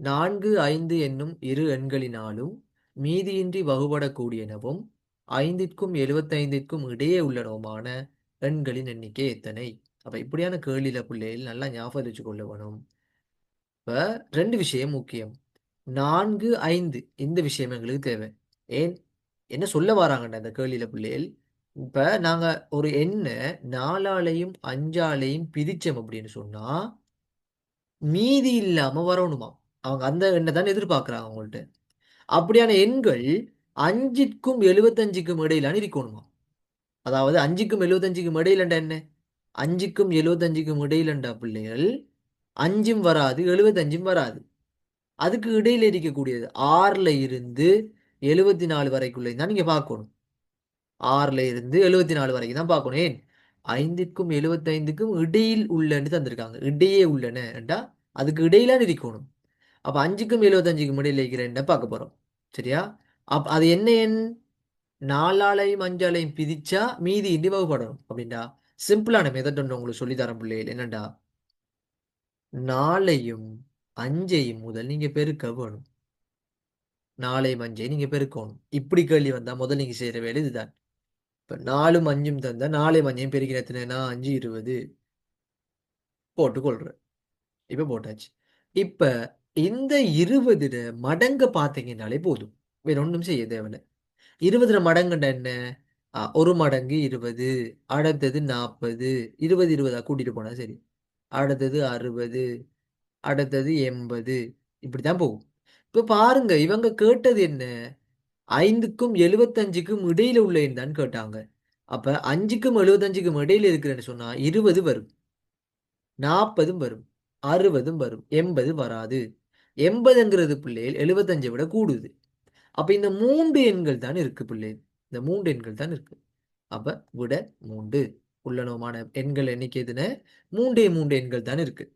நான்கு ஐந்து என்னும் இரு எண்களினாலும் மீதியின்றி வகுபடக்கூடியனவும் ஐந்திற்கும் எழுபத்தைந்திற்கும் இடையே உள்ளனவுமான எண்களின் எண்ணிக்கை எத்தனை? அப்போ இப்படியான கேள்வியில பிள்ளைகள் நல்லா ஞாபகம் வச்சு கொள்ள வேணும் இப்போ ரெண்டு விஷயம் முக்கியம். நான்கு ஐந்து இந்த விஷயம் எங்களுக்கு தேவை. ஏன்? என்ன சொல்ல வராங்கண்ணா இந்த கேள்வியில பிள்ளைகள் இப்ப நாங்க ஒரு எண்ணை நாலாலையும் அஞ்சாலையும் பிரிச்சோம் அப்படின்னு சொன்னா மீதி இல்லாம வரணுமா? அவங்க அந்த எண்ணை தான் எதிர்பார்க்குறாங்க அவங்கள்ட்ட. அப்படியான எண்கள் அஞ்சுக்கும் எழுபத்தஞ்சுக்கும் இடையிலான இருக்கணுமா? அதாவது அஞ்சுக்கும் எழுபத்தஞ்சுக்கும் இடையிலண்டா என்ன? அஞ்சுக்கும் எழுபத்தஞ்சுக்கும் இடையிலண்டா பிள்ளைகள்? அஞ்சும் வராது எழுபத்தஞ்சும் வராது. அதுக்கு இடையில இருக்கக்கூடியது ஆறில் இருந்து எழுபத்தி நாலு வரைக்குள்ளே தான் நீங்கள் பார்க்கணும். ஆறில் இருந்து எழுபத்தி நாலு வரைக்கும் தான் பார்க்கணும். ஏன்? ஐந்துக்கும் எழுபத்தைந்துக்கும் இடையில் உள்ளன்னு தந்திருக்காங்க. இடையே உள்ளனண்டா அதுக்கு இடையிலான இருக்கணும். அப்போ அஞ்சுக்கும் எழுபத்தஞ்சுக்கும் இடையில் இருக்கிற பார்க்க போகிறோம் சரியா? அப் அது என்ன எண்? நாலாலையும் அஞ்சாலையும் பிரிச்சா மீதி இன்றி வகுப்படணும் அப்படின்டா. சிம்பிளான மெதட் ஒன்று உங்களுக்கு சொல்லி தரேன் பிள்ளைகள் என்னண்டா? நாளையும் அஞ்சையும் முதல் நீங்க பெருக்க வேணும் நாளையும் அஞ்சையும் நீங்க பெருக்கணும். இப்படி கேள்வி வந்தா முதல் நீங்க செய்யற வேலை இதுதான். இப்ப நாலும் அஞ்சும் தந்தா நாளையும் அஞ்சையும் பெருக்கிற எத்தனைனா? அஞ்சு இருபது. போட்டு கொள்றேன். இப்ப போட்டாச்சு. இப்ப இந்த இருபதுல மடங்கு பார்த்தீங்கன்னாலே போதும். வேற ஒன்றும் செய்ய தேவையில்லை. இருபதுல மடங்குண்டா என்ன? ஒரு மடங்கு இருபது அடுத்தது நாற்பது இருபது இருபதா கூட்டிட்டு போனா சரி. அடுத்தது அறுபது அடுத்தது எண்பது இப்படித்தான் போகும். இப்ப பாருங்க இவங்க கேட்டது என்ன? ஐந்துக்கும் எழுபத்தஞ்சுக்கும் இடையில உள்ள தான் கேட்டாங்க. அப்ப அஞ்சுக்கும் எழுபத்தஞ்சுக்கும் இடையில இருக்கிறேன்னு சொன்னா இருபது வரும். நாற்பதும் வரும். அறுபதும் வரும். எண்பது வராது. எண்பதுங்கிறது பிள்ளைகள் எழுபத்தஞ்சை விட கூடுது. அப்போ இந்த மூன்று எண்கள் தான் இருக்குது பிள்ளைகள் இந்த மூன்று எண்கள் தான் இருக்குது அப்போ விட மூன்று. உள்ளனமான எண்கள் எண்ணிக்கை எதுன மூன்றே மூன்று எண்கள் தான் இருக்குது